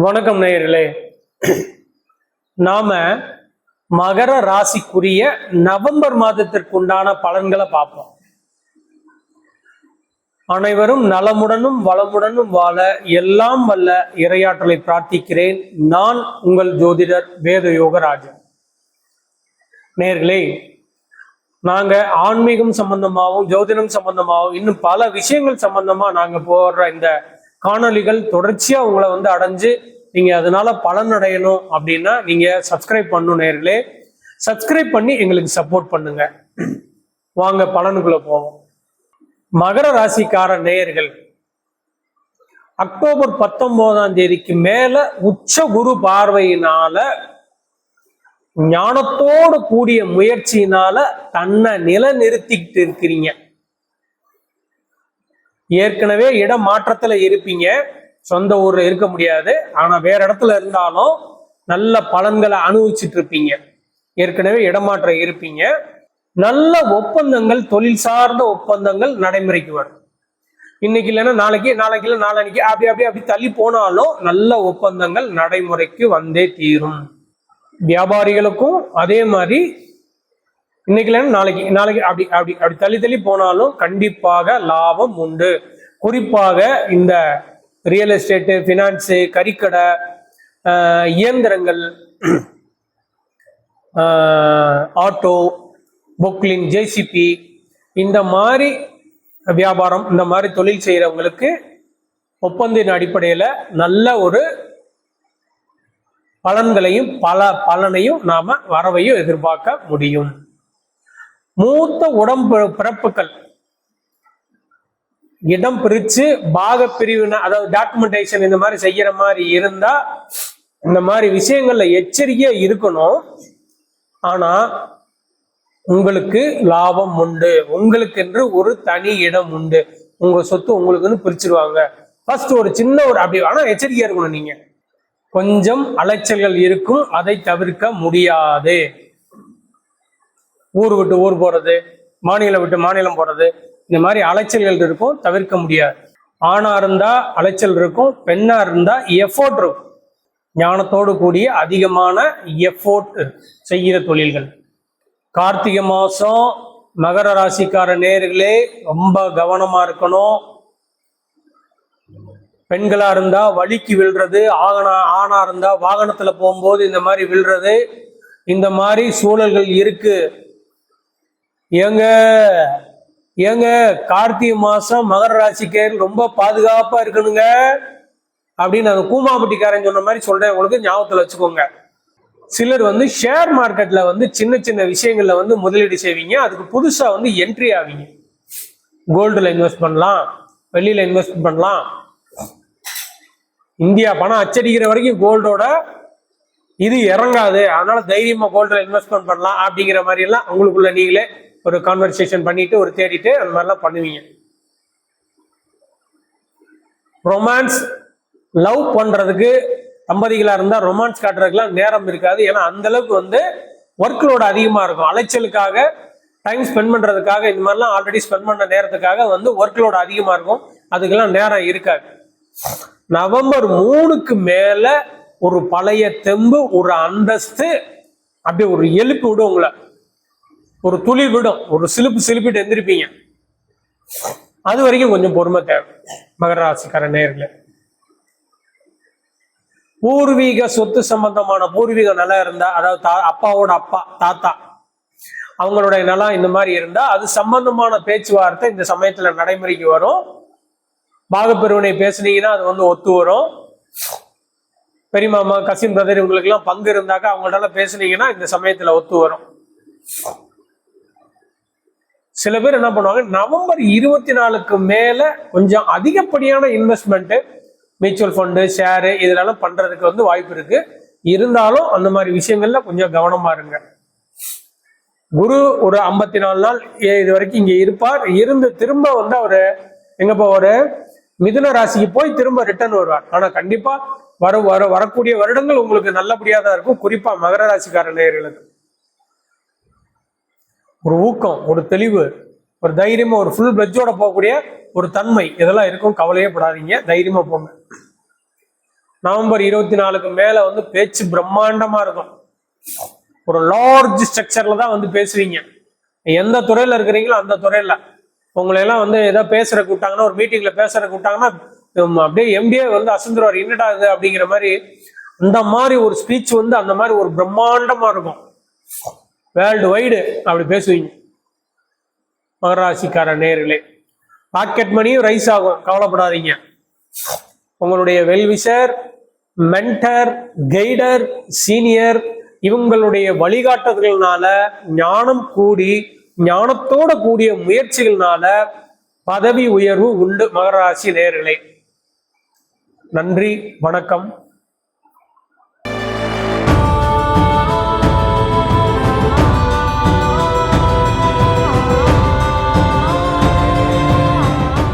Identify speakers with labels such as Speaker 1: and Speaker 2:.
Speaker 1: வணக்கம் நேயர்களே. நாம மகர ராசிக்குரிய நவம்பர் மாதத்திற்கு உண்டான பலன்களை பார்ப்போம். அனைவரும் நலமுடனும் வளமுடனும் வாழ எல்லாம் வல்ல இரையாற்றலை பிரார்த்திக்கிறேன். நான் உங்கள் ஜோதிடர் வேத யோகராஜன் நேர்களே நாங்க ஆன்மீகம் சம்பந்தமாகவும் ஜோதிடம் சம்பந்தமாகவும் இன்னும் பல விஷயங்கள் சம்பந்தமா நாங்க போடுற இந்த காணொளிகள் தொடர்ச்சியாக உங்களை வந்து அடைஞ்சு நீங்கள் அதனால பலன் அடையணும் அப்படின்னா நீங்கள் சப்ஸ்கிரைப் பண்ணும் நேர்களே சப்ஸ்கிரைப் பண்ணி எங்களுக்கு சப்போர்ட் பண்ணுங்க. வாங்க பலனுக்குள்ள போவோம். மகர ராசிக்கார நேயர்கள் அக்டோபர் பத்தொன்பதாம் தேதிக்கு மேல உச்ச குரு பார்வையினால ஞானத்தோடு கூடிய முயற்சியினால தன்னை நிலைநிறுத்திக்கிட்டு இருக்கிறீங்க. ஏற்கனவே இடம் மாற்றத்துல இருப்பீங்க. சொந்த ஊர்ல இருக்க முடியாது. ஆனா வேற இடத்துல இருந்தாலும் நல்ல பலன்களை அனுபவிச்சுட்டு இருப்பீங்க. ஏற்கனவே இடமாற்றம் இருப்பீங்க. நல்ல ஒப்பந்தங்கள் தொழில் சார்ந்த ஒப்பந்தங்கள் நடைமுறைக்கு வரும். இன்னைக்கு இல்லைன்னா நாளைக்கு நாளைக்கு இல்லை நாளைக்கு அப்படி அப்படி அப்படி தள்ளி போனாலும் நல்ல ஒப்பந்தங்கள் நடைமுறைக்கு வந்தே தீரும். வியாபாரிகளுக்கும் அதே மாதிரி இன்னைக்கு இல்லைன்னா நாளைக்கு நாளைக்கு அப்படி அப்படி அப்படி தள்ளி தள்ளி போனாலும் கண்டிப்பாக லாபம் உண்டு. குறிப்பாக இந்த ரியல் எஸ்டேட்டு ஃபினான்ஸு கறிக்கடை இயந்திரங்கள் ஆட்டோ பொக்லின் ஜேசிபி இந்த மாதிரி வியாபாரம் இந்த மாதிரி தொழில் செய்கிறவங்களுக்கு ஒப்பந்தின் அடிப்படையில் நல்ல ஒரு பலன்களையும் பல பலனையும் நாம வரவையும் எதிர்பார்க்க முடியும். மூத்த உடம்பு பிறப்புகள். இடம் பிரிச்சு பாக பிரிவினை அதாவது டாக்குமெண்டேஷன் இந்த மாதிரி செய்யற மாதிரி இருந்தா இந்த மாதிரி விஷயங்கள்ல எச்சரிக்கையா இருக்கணும். ஆனா உங்களுக்கு லாபம் உண்டு. உங்களுக்கு என்று ஒரு தனி இடம் உண்டு. உங்க சொத்து உங்களுக்குன்னு பிரிச்சிருவாங்க. ஃபர்ஸ்ட் ஒரு சின்ன ஒரு அப்படி ஆனா எச்சரிக்கையா இருக்கணும் நீங்க. கொஞ்சம் அலைச்சல்கள் இருக்கும். அதை தவிர்க்க முடியாது. ஊர் விட்டு ஊர் போறது மாநிலம் விட்டு மாநிலம் போறது இந்த மாதிரி அலைச்சல்கள் இருக்கும் தவிர்க்க முடியாது. ஆணா இருந்தா அலைச்சல் இருக்கும் பெண்ணா இருந்தா எஃபோர்ட் இருக்கும். ஞானத்தோடு கூடிய அதிகமான எஃபோர்ட் செய்கிற தொழில்கள். கார்த்திகை மாசம் மகர ராசிக்கார நேர்களே ரொம்ப கவனமா இருக்கணும். பெண்களா இருந்தா வலிக்கு விழுறது ஆகனா ஆணா இருந்தா வாகனத்துல போகும்போது இந்த மாதிரி விழுறது இந்த மாதிரி சூழல்கள் இருக்கு. ஏங்க ஏங்க கார்த்திகை மாசம் மகர ராசிக்காரர் ரொம்ப பாதுகாப்பா இருக்கணுங்க அப்படின்னு அந்த கூமாப்பட்டிக்காரன் சொன்ன மாதிரி சொல்றேன். உங்களுக்கு ஞாபகத்துல வச்சுக்கோங்க. சிலர் வந்து ஷேர் மார்க்கெட்ல வந்து சின்ன சின்ன விஷயங்கள்ல வந்து முதலீடு செய்வீங்க. அதுக்கு புதுசா வந்து என்ட்ரி ஆவீங்க. கோல்டுல இன்வெஸ்ட் பண்ணலாம். வெளியில இன்வெஸ்ட் பண்ணலாம். இந்தியா பணம் அச்சடிக்கிற வரைக்கும் கோல்டோட இது இறங்காது. அதனால தைரியமா கோல்டில் இன்வெஸ்ட்மெண்ட் பண்ணலாம் அப்படிங்கிற மாதிரி எல்லாம் உங்களுக்குள்ள நீங்களே ஒரு கான்வர்சேஷன் பண்ணிட்டு ஒரு தேடிட்டு அந்த மாதிரிலாம் பண்ணுவீங்க. ரொமான்ஸ் லவ் பண்றதுக்கு தம்பதிகளா இருந்தா ரொமான்ஸ் காட்டுறதுக்குலாம் நேரம் இருக்காது. ஏன்னா அந்த அளவுக்கு வந்து ஒர்க் லோடு அதிகமா இருக்கும். அலைச்சலுக்காக டைம் ஸ்பெண்ட் பண்றதுக்காக இந்த மாதிரிலாம் ஆல்ரெடி ஸ்பெண்ட் பண்ண நேரத்துக்காக வந்து ஒர்க் லோடு அதிகமா இருக்கும். அதுக்கெல்லாம் நேரம் இருக்காது. நவம்பர் மூணுக்கு மேல ஒரு பழைய தெம்பு ஒரு அந்தஸ்து அப்படியே ஒரு எழுப்பி விடும் உங்களை. ஒரு துளி விடும். ஒரு சிலுப்பு சிலுப்பிட்டு எந்திருப்பீங்க. அது வரைக்கும் கொஞ்சம் பொறுமை தேவை. மகர ராசிக்கார நேரில் பூர்வீக சொத்து சம்பந்தமான பூர்வீக நிலம் இருந்தா அதாவது அப்பாவோட அப்பா தாத்தா அவங்களுடைய நிலம் இந்த மாதிரி இருந்தா அது சம்பந்தமான பேச்சுவார்த்தை இந்த சமயத்துல நடைமுறைக்கு வரும். பாகப்பிரிவினை பேசுனீங்கன்னா அது வந்து ஒத்து வரும். பெரியமாமா கசின் பிரதர் இவங்களுக்கு எல்லாம் பங்கு இருந்தாக்கா அவங்கள்ட்ட பேசுனீங்கன்னா இந்த சமயத்துல ஒத்து வரும். சில பேர் என்ன பண்ணுவாங்க நவம்பர் இருபத்தி நாலுக்கு மேல கொஞ்சம் அதிகப்படியான இன்வெஸ்ட்மெண்ட் மியூச்சுவல் ஃபண்டு ஷேரு இதெல்லாம் பண்றதுக்கு வந்து வாய்ப்பு இருக்கு. இருந்தாலும் அந்த மாதிரி விஷயங்கள்ல கொஞ்சம் கவனமா இருங்க. குரு ஒரு ஐம்பத்தி நாலு நாள் ஏ- இது வரைக்கும் இங்க இருப்பார். இருந்து திரும்ப வந்து அவரு எங்க போவாரு? மிதுன ராசிக்கு போய் திரும்ப ரிட்டர்ன் வருவார். ஆனா கண்டிப்பா வர வர வரக்கூடிய வருடங்கள் உங்களுக்கு நல்லபடியா தான் இருக்கும். குறிப்பா மகர ராசிக்கார நேர்களுக்கு ஒரு ஊக்கம் ஒரு தெளிவு ஒரு தைரியமா ஒரு ஃபுல் பிளட்ஜோட போகக்கூடிய ஒரு தன்மை இதெல்லாம் இருக்கும். கவலையே படாதீங்க. தைரியமா போங்க. நவம்பர் இருபத்தி நாலுக்கு மேல வந்து பேச்சு பிரம்மாண்டமா இருக்கும். ஒரு லார்ஜ் ஸ்ட்ரக்சர்ல தான் வந்து பேசுவீங்க. எந்த துறையில இருக்கிறீங்களோ அந்த துறையில. உங்களை எல்லாம் வந்து ஏதோ பேசுற கூட்டாங்கன்னா ஒரு மீட்டிங்ல பேசுற கூட்டாங்கன்னா அப்படியே எம்டிஏ வந்து அசந்துருவார். என்னடா இது? அப்படிங்கிற மாதிரி அந்த மாதிரி ஒரு ஸ்பீச் வந்து அந்த மாதிரி ஒரு பிரம்மாண்டமா இருக்கும். வேர்ல்டு வைடு அப்படி பேசுவீங்க. மகராசிக்கார நேர்களே பாக்கெட் மணியும் ரைஸ் ஆகும். கவலைப்படாதீங்க. உங்களுடைய வெல்விஷர் மென்டர் கைடர் சீனியர் இவங்களுடைய வழிகாட்டுதல்னால ஞானம் கூடி ஞானத்தோட கூடிய முயற்சிகள்னால பதவி உயர்வு உண்டு. மகராசி நேர்களே நன்றி வணக்கம்.